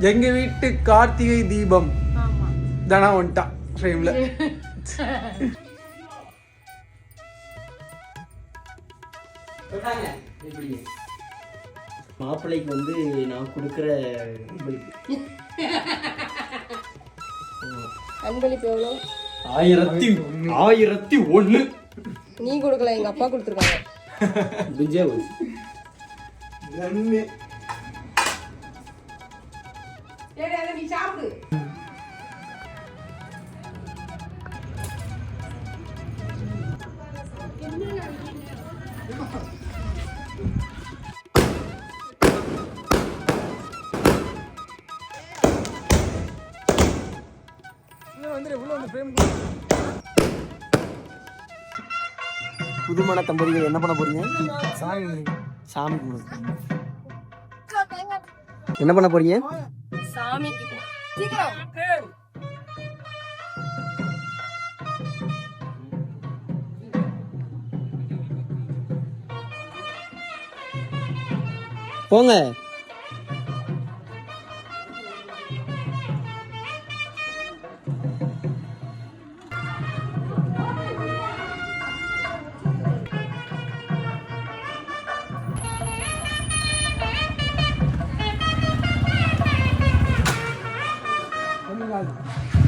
எங்க வீட்டு கார்த்திகை தீபம். ஆமா. தனா வந்துட்டான் ஃப்ரேம்ல மாப்பிள்ளைக்கு வந்து நான் கொடுக்குற அன்பளிப்பு. அன்பளிப்பு எவ்வளோ? ஆயிரத்தி ஆயிரத்தி ஒண்ணு. நீ கொடுக்கல எங்க அப்பா கொடுத்துருக்காங்க. முடிஞ்சே போச்சு நீ சாப்பிடு. புதுமண தம்பதிகள் என்ன பண்ண போறீங்க? சாமி கும்பிடு. என்ன பண்ண போறீங்க? சாமிக்கு சீக்கிரம் போங்க. お願い。